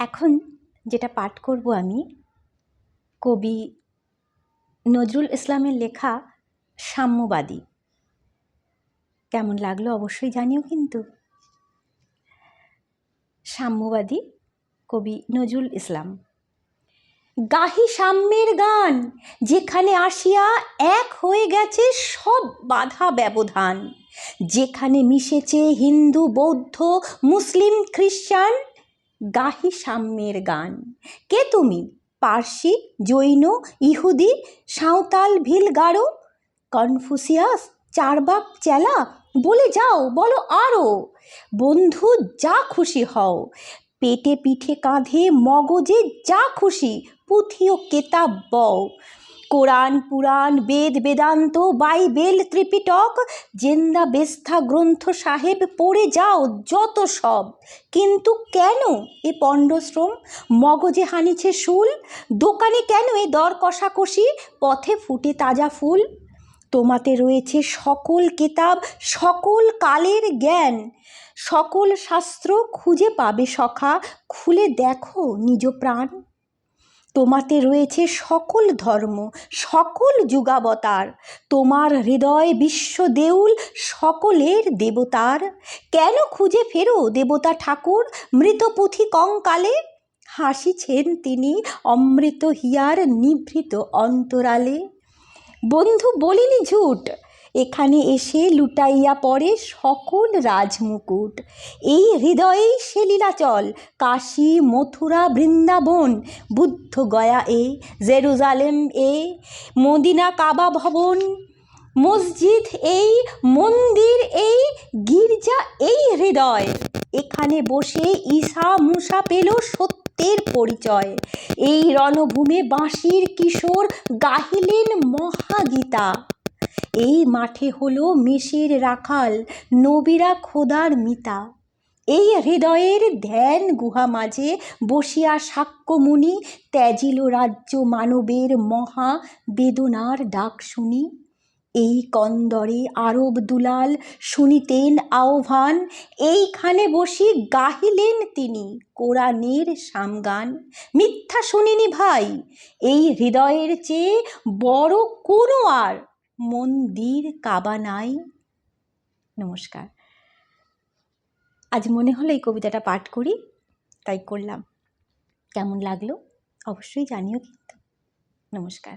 এখন যেটা পাঠ করব আমি, কবি নজরুল ইসলামের লেখা সাম্যবাদী। কেমন লাগল অবশ্যই জানিও কিন্তু। সাম্যবাদী কবি নজরুল ইসলাম। গাহি সাম্যের গান, যেখানে আসিয়া এক হয়ে গেছে সব বাধা ব্যবধান। যেখানে মিশেছে হিন্দু, বৌদ্ধ, মুসলিম খ্রিস্টান গাহি সাম্যের গান। কে তুমি? পার্সি, জৈন, ইহুদি, সাঁওতাল ভিল গারো কনফুসিয়াস চারবাক চেলা? বলে যাও, বলো আরও বন্ধু, যা খুশি হও। পেটে পিঠে কাঁধে মগজে যা খুশি পুঁথি ও কেতাব বও। Quran, Puran, Veda, Vedanta, Bible, Tripitaka, Zend, Avesta, Granth Sahib পড়ে যাও যত সব। কিন্তু কেন এ পণ্ডশ্রম? মগজে হানিছে শুল? দোকানে কেন এ দর কষাকষি? পথে ফুটে তাজা ফুল? তোমাতে রয়েছে সকল কেতাব, সকল কালের জ্ঞান। সকল শাস্ত্র খুঁজে পাবে সখা, খুলে দেখো নিজ প্রাণ। তোমাতে রয়েছে সকল ধর্ম, সকল যুগাবতার। তোমার হৃদয় বিশ্ব দেউল, সকলের দেবতার। কেন খুঁজে ফেরো দেবতা ঠাকুর মৃত পুঁথি কঙ্কালে? হাসিছেন তিনি অমৃত হিয়ার নিভৃত অন্তরালে। বন্ধু বলিনি ঝুট এখানে এসে লুটাইয়া পড়ে সকল রাজমুকুট। এই হৃদয়েই সে লীলাচল, কাশী, মথুরা, বৃন্দাবন, বুদ্ধ গয়া এ, জেরুজালেম এ, মদিনা কাবা ভবন, মসজিদ এই, মন্দির এই, গির্জা এই হৃদয়। এখানে বসে ঈশা মুসা পেল সত্যের পরিচয়। এই রণভূমে বাঁশির কিশোর গাহিলেন মহাগীতা। এই মাঠে হলো মেষের রাখাল, নবীরা খোদার মিতা। এই হৃদয়ের ধ্যান গুহা মাঝে বসিয়া সাক্ষ্যমুনি ত্যাজিল রাজ্য মানবের মহা বেদনার ডাক শুনি। এই কন্দরে আরব দুলাল শুনিতেন আহ্বান, এইখানে বসি গাহিলেন তিনি কোরআনের সামগান। মিথ্যা শুনিনি ভাই, এই হৃদয়ের চেয়ে বড় কোনো আর মন্দির কাবা নাই নমস্কার। আজ মনে হলো এই কবিতাটা পাঠ করি, তাই করলাম। কেমন লাগল? অবশ্যই জানিও কিন্তু। নমস্কার।